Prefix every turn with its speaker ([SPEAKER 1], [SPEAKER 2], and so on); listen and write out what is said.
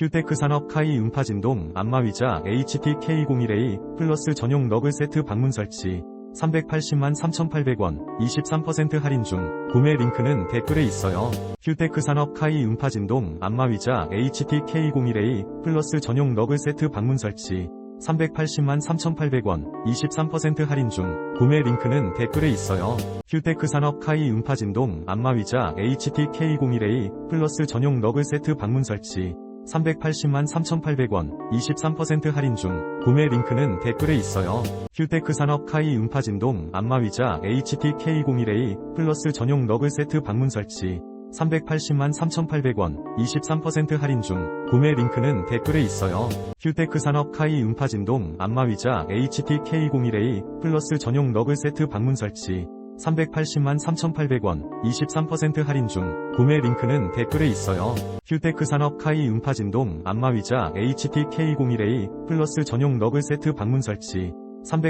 [SPEAKER 1] 힐테크 산업 카이 음파 진동 안마의자 HTK01A 플러스 전용 너글 세트 방문 설치. 380만 3,800원 23% 할인 중. 구매 링크는 댓글에 있어요. 힐테크 산업 카이 음파 진동 안마의자 HTK01A 플러스 전용 너글 세트 방문 설치. 380만 3,800원 23% 할인 중. 구매 링크는 댓글에 있어요. 힐테크 산업 카이 음파 진동 안마의자 HTK01A 플러스 전용 너글 세트 방문 설치 380만 3,800원 23% 할인 중 구매 링크는 댓글에 있어요. 힐테크 산업 카이 음파진동 안마의자 HTK01A 플러스 전용 너글 세트 방문 설치 380만 3,800원 23% 할인 중 구매 링크는 댓글에 있어요. 힐테크 산업 카이 음파진동 안마의자 HTK01A 플러스 전용 너글 세트 방문 설치 380만 3,800원 23% 할인 중 구매 링크는 댓글에 있어요. 힐테크 산업 카이 음파 진동 안마의자 HTK01A 플러스 전용 너글 세트 방문 설치